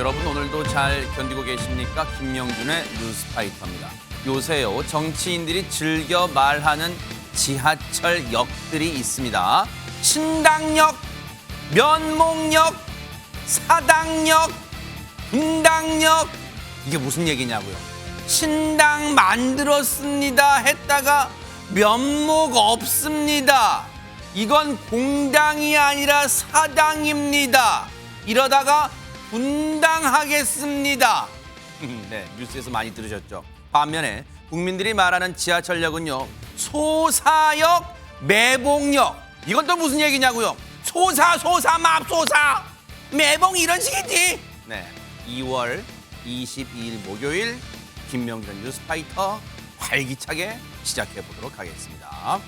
여러분 오늘도 잘 견디고 계십니까? 김명준의 뉴스파이터입니다. 요새요 정치인들이 즐겨 말하는 지하철 역들이 있습니다. 신당역, 면목역, 사당역, 분당역 이게 무슨 얘기냐고요? 신당 만들었습니다 했다가 면목 없습니다. 이건 공당이 아니라 사당입니다. 이러다가 분당하겠습니다. 네, 뉴스에서 많이 들으셨죠. 반면에 국민들이 말하는 지하철역은요. 소사역, 매봉역. 이건 또 무슨 얘기냐고요? 소사, 소사, 맙소사. 매봉 이런 식이지. 네, 2월 22일 목요일 김명준 뉴스파이터 활기차게 시작해 보도록 하겠습니다.